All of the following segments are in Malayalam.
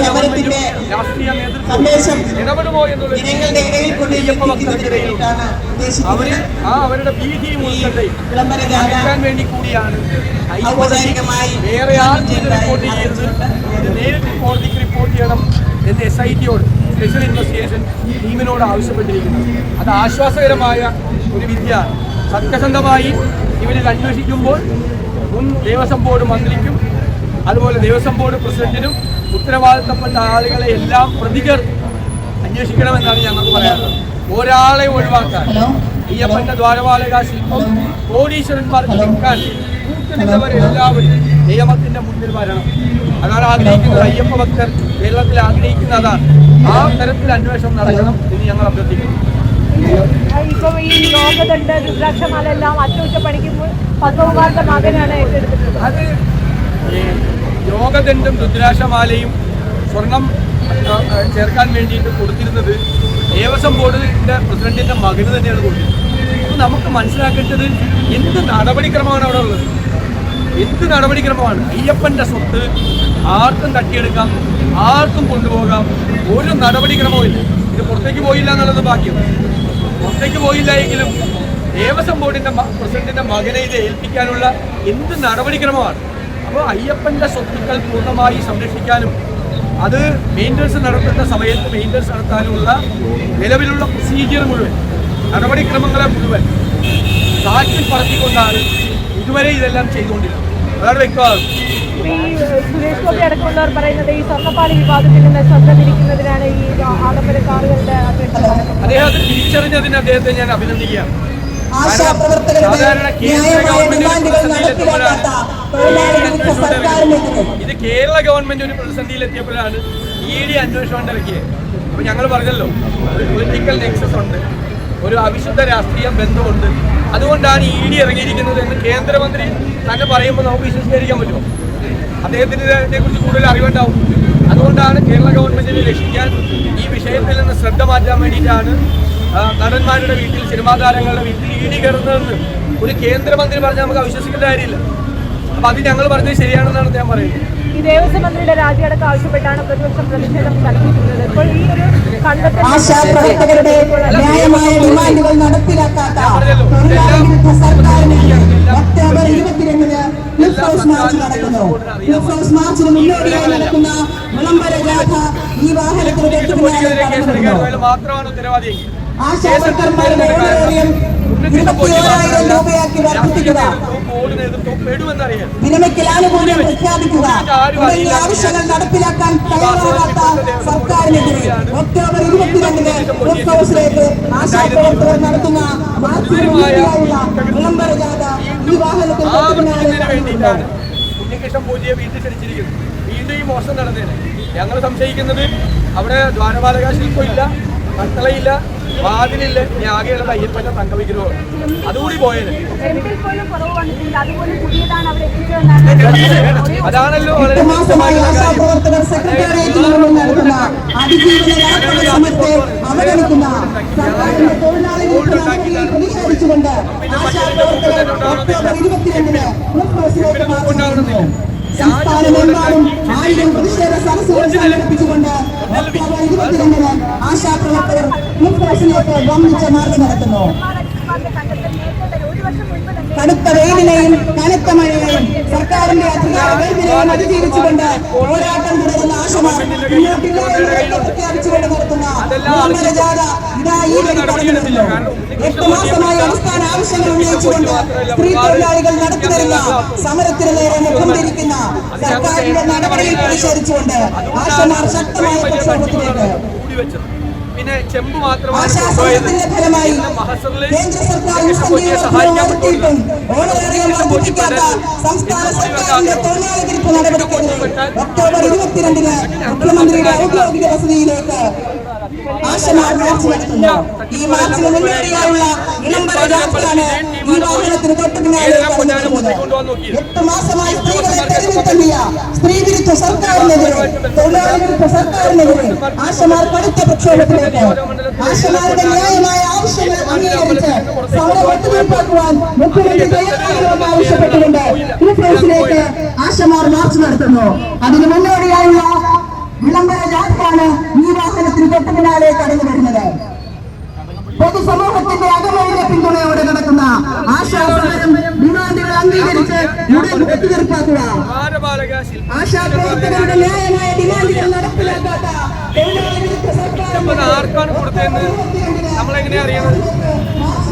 സമരത്തിന്റെ സന്ദേശം ജനങ്ങളുടെ ഇടയിൽ ആ അവരുടെ ഭീതിയും വിളംബര വേണ്ടി കൂടിയാണ് ഔപചാരികമായി വേറെ ആർക്കും റിപ്പോർട്ട് ചെയ്യരുത്. ഇത് നേരിട്ട് കോടതിക്ക് റിപ്പോർട്ട് ചെയ്യണം എന്ന് എസ് ഐ ടിയോട് സ്പെഷ്യൽ ഇൻവെസ്റ്റിഗേഷൻ ടീമിനോട് ആവശ്യപ്പെട്ടിരിക്കുന്നത് അത് ആശ്വാസകരമായ ഒരു വിദ്യ. സത്യസന്ധമായി ഇവരിൽ അന്വേഷിക്കുമ്പോൾ മുൻ ദേവസ്വം ബോർഡ് മന്ത്രിക്കും അതുപോലെ ദേവസ്വം ബോർഡ് പ്രസിഡന്റിനും ഉത്തരവാദിത്തപ്പെട്ട ആളുകളെ എല്ലാം പ്രതികർ അന്വേഷിക്കണമെന്നാണ് ഞങ്ങൾക്ക് പറയാറ് ഒരാളെ ഒഴിവാക്കാൻ അയ്യപ്പന്റെ ദ്വാരപാലക ശില്പം കോടീശ്വരന്മാർക്ക് നിൽക്കാൻ കൂട്ടുനിന്നവരെല്ലാവരും നിയമത്തിന്റെ മുന്നിൽ വരണം. അതാണ് ആഗ്രഹിക്കുന്നത്. അയ്യപ്പ ഭക്തർ കേരളത്തിൽ ആഗ്രഹിക്കുന്ന അതാണ് ആ തരത്തിൽ അന്വേഷണം നടക്കണം എന്ന് ഞങ്ങൾ അഭ്യർത്ഥിക്കുന്നു. ഇപ്പൊ ഈ രുദ്രാക്ഷമാല എല്ലാം അറ്റകുറ്റപ്പണിക്ക് പത്മകുമാറിന്റെ മകനാണ് ഏറ്റെടുത്തിട്ടുള്ളത്. അത് യോഗദണ്ഡും രുദ്രാക്ഷമാലയും സ്വർണം ചേർക്കാൻ വേണ്ടിയിട്ട് കൊടുത്തിരുന്നത് ദേവസ്വം ബോർഡിന്റെ പ്രസിഡന്റിന്റെ മകന് തന്നെയാണ് കൊടുത്തിരുന്നത്. അപ്പോൾ നമുക്ക് മനസ്സിലാക്കേണ്ടത് എന്ത് നടപടിക്രമമാണ് അവിടെ ഉള്ളത്? എന്ത് നടപടിക്രമമാണ്? അയ്യപ്പന്റെ സ്വത്ത് ആർക്കും തട്ടിയെടുക്കാം ആർക്കും കൊണ്ടുപോകാം ഒരു നടപടിക്രമവും ഇല്ല. ഇത് പുറത്തേക്ക് പോയില്ല എന്നുള്ളത് ബാക്കിയാണ് പുറത്തേക്ക് പോയില്ല എങ്കിലും ദേവസ്വം ബോർഡിന്റെ പ്രസിഡന്റിന്റെ മകനെ ഇത് ഏൽപ്പിക്കാനുള്ള എന്ത് നടപടിക്രമമാണ്? അപ്പോൾ അയ്യപ്പന്റെ സ്വത്തുക്കൾ പൂർണമായി സംരക്ഷിക്കാനും അത് മെയിന്റനൻസ് നടത്തുന്ന സമയത്ത് മെയിന്റനൻസ് നടത്താനുമുള്ള നിലവിലുള്ള പ്രൊസീജിയർ മുഴുവൻ നടപടിക്രമങ്ങളെ മുഴുവൻ കാറ്റിൽ പറത്തിക്കൊണ്ടാണ് ഇതുവരെ ഇതെല്ലാം ചെയ്തുകൊണ്ടിരുന്നത്. അതാണ് വ്യക്തമാകും അദ്ദേഹത്തെ സുരേഷ് ഗോപി അടക്കമുള്ളവർ പറയുന്നത് ഈ വിവാദത്തിൽ നിന്ന് ശ്രദ്ധ തിരിക്കുന്നതിനാണ് ഈ ആഡംബര കാറുകളുടെ അപേക്ഷ അദ്ദേഹം അത് തിരിച്ചറിഞ്ഞതിന് അദ്ദേഹത്തെ ഞാൻ അഭിനന്ദിക്കുകയാണ്. ഇത് കേരള ഗവൺമെന്റ് ഒരു പ്രതിസന്ധിയിലെത്തിയപ്പോഴാണ് ഇ ഡി അന്വേഷണം ഇറക്കിയത് അപ്പൊ ഞങ്ങൾ പറഞ്ഞല്ലോ ഒരു പൊളിറ്റിക്കൽ നെക്സസ് ഉണ്ട് ഒരു അവിശുദ്ധ രാഷ്ട്രീയ ബന്ധമുണ്ട്. അതുകൊണ്ടാണ് ഇ ഡി ഇറങ്ങിയിരിക്കുന്നത് എന്ന് കേന്ദ്രമന്ത്രി തന്നെ പറയുമ്പോൾ നമുക്ക് വിശ്വസിക്കാൻ പറ്റുമോ? അദ്ദേഹത്തിന്റെ കുറിച്ച് കൂടുതൽ അറിവുണ്ടാവും. അതുകൊണ്ടാണ് കേരള ഗവൺമെന്റിനെ രക്ഷിക്കാൻ ഈ വിഷയത്തിൽ നിന്ന് ശ്രദ്ധ മാറ്റാൻ വേണ്ടിയിട്ടാണ് നടന്മാരുടെ വീട്ടിൽ സിനിമാ താരങ്ങളുടെ വീട്ടിൽ ഇ ഡി കയറുന്നതെന്ന് ഒരു കേന്ദ്രമന്ത്രി പറഞ്ഞാൽ നമുക്ക് അവിശ്വസിക്കേണ്ട കാര്യമില്ല. അപ്പൊ അത് ഞങ്ങൾ പറഞ്ഞത് ശരിയാണെന്നാണ് ഞാൻ പറയുന്നത്. ഈ ദേവസ്വം മന്ത്രിയുടെ രാജിയടക്കം ആവശ്യപ്പെട്ടാണ് പ്രതിപക്ഷം പ്രതിഷേധം ഇപ്പോൾ ഈ ഒരു മാത്രമാണ് ഉത്തരവാദിയെങ്കിൽ. ആശാവർക്കർമാരുടെ ഓണറേറിയം ഇരുപത്തിയോരായിരം രൂപയാക്കി വർദ്ധിപ്പിക്കുക. വിരമിക്കൽ ആനുകൂല്യം പ്രഖ്യാപിക്കുക. തുടങ്ങിയ ആവശ്യങ്ങൾ നടപ്പിലാക്കാൻ തയ്യാറാകാത്ത സർക്കാരിനെതിരെ ഒക്ടോബർ ഇരുപത്തിരണ്ടിന് ക്ലിഫ് ഹൗസിലേക്ക് ആശാപ്രവർത്തകർ നടത്തുന്ന മാർച്ചിന് മുന്നോടിയായുള്ള വിളംബര ജാഥ ഈ വാഹനത്തിൽ ആവർത്തിക്കുന്നതിന് വേണ്ടിയിട്ടാണ്. ഉണ്ണികൃഷ്ണൻ പൂജയെ വീട്ടിൽ ക്ഷണിച്ചിരിക്കുന്നത് വീണ്ടും ഈ മോശം നടന്നേനെ. ഞങ്ങൾ സംശയിക്കുന്നത് അവിടെ ദ്വാരപാലക ശില്പമില്ല കട്ടളയില്ല വാതിലില്ല ഞാൻ ആകെയുള്ളത് അയ്യപ്പന്റെ തങ്കവിഗ്രഹമാണ് അതുകൂടി പോയത് അതാണല്ലോ വളരെ കാര്യം. ആശാപ്രവർത്തകർ നടത്തുന്ന അതിജീവന ശ്രമത്തെ അവഗണിക്കുന്ന സർക്കാരിന്റെ തൊഴിലാളി വിരുദ്ധ നടപടിയിൽ പ്രതിഷേധിച്ചുകൊണ്ട് ആശാപ്രവർത്തകർ ഒക്ടോബർ ഇരുപത്തിരണ്ടിന് മാർച്ച് നടത്തുന്നു സംസ്ഥാനമെമ്പാടും ആയിരം പ്രതിഷേധ സദസ്സുകൾ സംഘടിപ്പിച്ചുകൊണ്ട് ഒക്ടോബർ ഇരുപത്തിരണ്ടിന് ആശാപ്രവർത്തകർ മുൻപോസിലേക്ക് വമ്പിച്ച മാർച്ച് നടത്തുന്നു. കടുത്ത വെയിലിനെയും കനത്ത മഴയെയും സർക്കാരിന്റെ അധികാര വൈദ്യുതിയെയും അതിജീവിച്ചുകൊണ്ട് പോരാട്ടം തുടരുന്ന ആശമാണ് പ്രഖ്യാപിച്ചുകൊണ്ട് നടത്തുന്ന മാസമായി അടിസ്ഥാന ആവശ്യങ്ങൾ ഉന്നയിച്ചുകൊണ്ട് സ്ത്രീ തൊഴിലാളികൾ നടത്തിവരുന്ന സമരത്തിന് നേരെ മുഖം തിരിക്കുന്ന സർക്കാരിന്റെ നടപടിയിൽ പ്രതിഷേധിച്ചുകൊണ്ട് ആശമാർ ശക്തമായ പ്രക്ഷോഭത്തിലേക്ക് പിന്നെ ചെമ്പ് മാത്രമാണ് ഫലമായി കേന്ദ്ര സർക്കാർ പൂജയെ ഓണറേറിയം വർദ്ധിപ്പിക്കാത്ത സംസ്ഥാന സർക്കാരിന്റെ തൊഴിലാളി വിരുദ്ധ നടപടിക്കെതിരെ ഒക്ടോബർ ഇരുപത്തിരണ്ടിന് മുഖ്യമന്ത്രിയുടെ ഔദ്യോഗിക വസതിയിലേക്ക് ആശമാർ മാർച്ച് നടത്തുന്നു. ഈ മാർച്ചിന് മുന്നോടിയായുള്ള വിളംബര ജാഥയാണ് ഈ വാഹനത്തിന് തൊട്ടു പിന്നാലെ എട്ട് മാസമായി സ്ത്രീകളെ സർക്കാരിനെതിരെ തൊഴിലാളികൾക്ക് സർക്കാരിനെതിരെ ആശമാർ കടുത്ത പ്രക്ഷോഭത്തിലേക്ക് ആശമാരുടെ ന്യായമായ ആവശ്യങ്ങൾ അംഗീകരിച്ച് സമരവത്ത് നടപ്പാക്കുവാൻ മുഖ്യമന്ത്രി തയ്യാറാകണമെന്ന് ആവശ്യപ്പെട്ടിട്ടുണ്ട് ഈ പ്ലേസിലേക്ക് ആശമാർ മാർച്ച് നടത്തുന്നു. അതിന് മുന്നോടിയായുള്ള വിളംബര ജാഥയാണ് ഈ വാഹനത്തിന് തൊട്ടു പിന്നാലെ കടന്നു വരുന്നത്. പൊതുസമൂഹത്തിന്റെ അകമഴിഞ്ഞ പിന്തുണയോടെ നടക്കുന്ന ആശാ ഉടൻ ഒത്തുതീർപ്പാക്കുക ആശാപ്രവർത്തകരുടെ ന്യായമായ ഡിമാൻഡുകൾ നടപ്പിലാക്കാത്ത ആർക്കാണ് കൊടുത്തതെന്ന് നമ്മളെങ്ങനെയാ അറിയണത്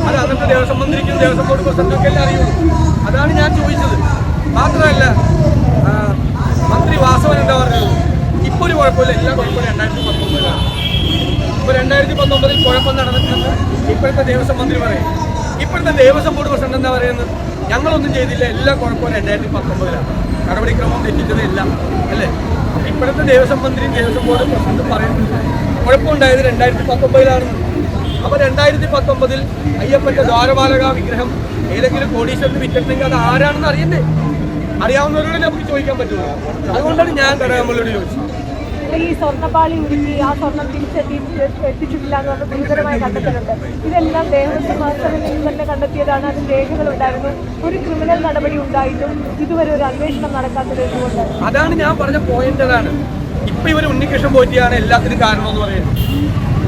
അത് അന്നത്തെ ദേവസ്വം മന്ത്രിക്കും ദേവസ്വം ബോർഡ് പ്രസിഡന്റൊക്കെ എല്ലാം അറിയുള്ളൂ അതാണ് ഞാൻ ചോദിച്ചത്. മാത്രമല്ല മന്ത്രി വാസവൻ എന്താ പറഞ്ഞത്? ഇപ്പൊ ഒരു കുഴപ്പമില്ല എല്ലാ കുഴപ്പമില്ല. രണ്ടായിരത്തി പത്തൊമ്പതിലാണ് ഇപ്പൊ രണ്ടായിരത്തി പത്തൊമ്പതിൽ കുഴപ്പം നടന്നിട്ടുണ്ട് ഇപ്പോഴത്തെ ദേവസ്വം മന്ത്രി പറയും. ഇപ്പോഴത്തെ ദേവസ്വം ബോർഡ് പ്രസിഡന്റ് എന്താ പറയുന്നത്? ഞങ്ങളൊന്നും ചെയ്തില്ല. എല്ലാം കുഴപ്പവും രണ്ടായിരത്തി പത്തൊമ്പതിലാണ് നടപടിക്രമം തെറ്റിച്ചത് എല്ലാം അല്ലേ? ഇപ്പോഴത്തെ ദേവസ്വം മന്ത്രിയും ദേവസ്വം ബോർഡ് പ്രസിഡന്റും പറയുന്നത് കുഴപ്പമുണ്ടായത് രണ്ടായിരത്തി പത്തൊമ്പതിലാണ് അപ്പൊ രണ്ടായിരത്തി പത്തൊമ്പതിൽ അയ്യപ്പന്റെ ദ്വാരപാലക വിഗ്രഹം ഏതെങ്കിലും കോടീശ്വരന് വിറ്റിട്ടുണ്ടെങ്കിൽ അത് ആരാണെന്ന് അറിയണ്ടേ? അറിയാവുന്നവരോട് നമുക്ക് ചോദിക്കാൻ പറ്റുള്ളൂ. അതുകൊണ്ടാണ് ഞാൻ കടകമ്മളോട് ചോദിച്ചത്. ഈ സ്വർണപ്പാളി ഉരുക്കി ആ സ്വർണം തിരിച്ചെത്തി എത്തിച്ചിട്ടില്ല എന്ന് പറഞ്ഞ ഗുരുതരമായ കണ്ടെത്തലുണ്ട്. ഇതെല്ലാം ദേവസ്വം മാസ്റ്ററിൽ തന്നെ കണ്ടെത്തിയതാണ്. അതിൽ രേഖകളുണ്ടായിരുന്നു ഒരു ക്രിമിനൽ നടപടി ഉണ്ടായിട്ടും ഇതുവരെ ഒരു അന്വേഷണം നടക്കാത്തത് എന്തുകൊണ്ട്? അതാണ് ഞാൻ പറഞ്ഞ പോയിന്റ് അതാണ്. ഇപ്പൊ ഇവർ ഉണ്ണികൃഷ്ണൻ പോറ്റിയാണ് എല്ലാത്തിനും കാരണം എന്ന് പറയുന്നത്.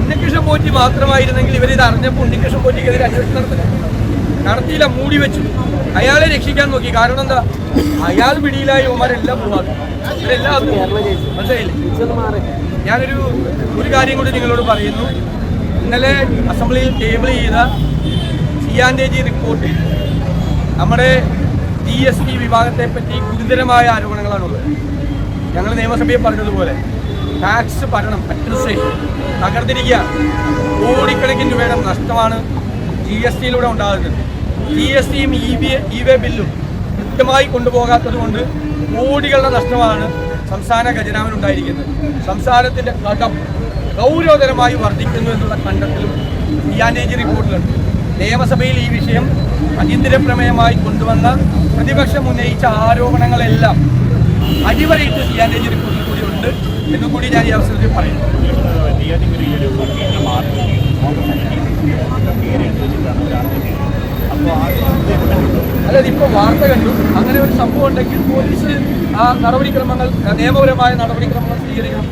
ഉണ്ണികൃഷ്ണൻ പോറ്റി മാത്രമായിരുന്നെങ്കിൽ ഇവർ ഇത് അറിഞ്ഞപ്പോൾ ഉണ്ണികൃഷ്ണൻ പോറ്റിക്കെതിരെ അന്വേഷണം നടത്തില്ല. നടത്തിയില്ല മൂടി വെച്ചു. അയാളെ രക്ഷിക്കാൻ നോക്കി. കാരണം എന്താ? അയാൾ പിടിയിലായി ഉമാരെല്ലാം പോവാതെ ഇവരെല്ലാം മനസ്സിലായില്ലേ? ഞാനൊരു ഒരു കാര്യം കൂടി നിങ്ങളോട് പറയുന്നു. ഇന്നലെ അസംബ്ലിയിൽ ടേബിൾ ചെയ്ത സിയാൻഡേജി റിപ്പോർട്ട് നമ്മുടെ ടി എസ് ടി വിഭാഗത്തെ പറ്റി ഗുരുതരമായ ആരോപണങ്ങളാണുള്ളത്. ഞങ്ങൾ നിയമസഭയിൽ പറഞ്ഞതുപോലെ ടാക്സ് ഭരണം അഡ്മിനിസ്ട്രേഷൻ തകർത്തിരിക്കുകയാണ് കോടിക്കണക്കിന് രൂപയുടെ നഷ്ടമാണ് ജി എസ് ടിയിലൂടെ ഉണ്ടാകുന്നത്. ജി എസ് ടിയും ഇ വി ഇ വേ ബില്ലും കൃത്യമായി കൊണ്ടുപോകാത്തത് കൊണ്ട് കോടികളുടെ നഷ്ടമാണ് സംസ്ഥാന ഖജനാവിനുണ്ടായിരിക്കുന്നത് സംസ്ഥാനത്തിന്റെ കടം ഗൗരവതരമായി വർദ്ധിക്കുന്നു എന്നുള്ള കണ്ടെത്തലും ഡിയാനേജ് റിപ്പോർട്ടിലുണ്ട്. നിയമസഭയിൽ ഈ വിഷയം അടിയന്തര പ്രമേയമായി കൊണ്ടുവന്ന പ്രതിപക്ഷം ഉന്നയിച്ച ആരോപണങ്ങളെല്ലാം അടിവരയിട്ട് ഡിയാനേജ് റിപ്പോർട്ടിൽ കൂടി ഉണ്ട് എന്നും കൂടി ഞാൻ ഈ അവസരത്തിൽ പറയുന്നു. അല്ലാതെ ഇപ്പോൾ വാർത്ത കണ്ടു. അങ്ങനെ ഒരു സംഭവം ഉണ്ടെങ്കിൽ പോലീസ് ആ നടപടിക്രമങ്ങൾ നിയമപരമായ നടപടിക്രമങ്ങൾ സ്വീകരിക്കണം.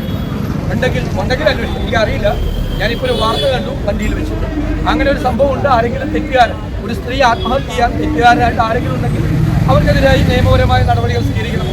ഉണ്ടെങ്കിൽ ഉണ്ടെങ്കിൽ അന്വേഷിക്കും എനിക്ക് അറിയില്ല. ഞാനിപ്പോൾ ഒരു വാർത്ത കണ്ടു വണ്ടിയിൽ വെച്ചു അങ്ങനെ ഒരു സംഭവം ഉണ്ട് ആരെങ്കിലും തെറ്റുകാരൻ ഒരു സ്ത്രീ ആത്മഹത്യ ചെയ്യാൻ തെറ്റുകാരനായിട്ട് ആരെങ്കിലും ഉണ്ടെങ്കിൽ അവർക്കെതിരായി നിയമപരമായ നടപടികൾ സ്വീകരിക്കണം.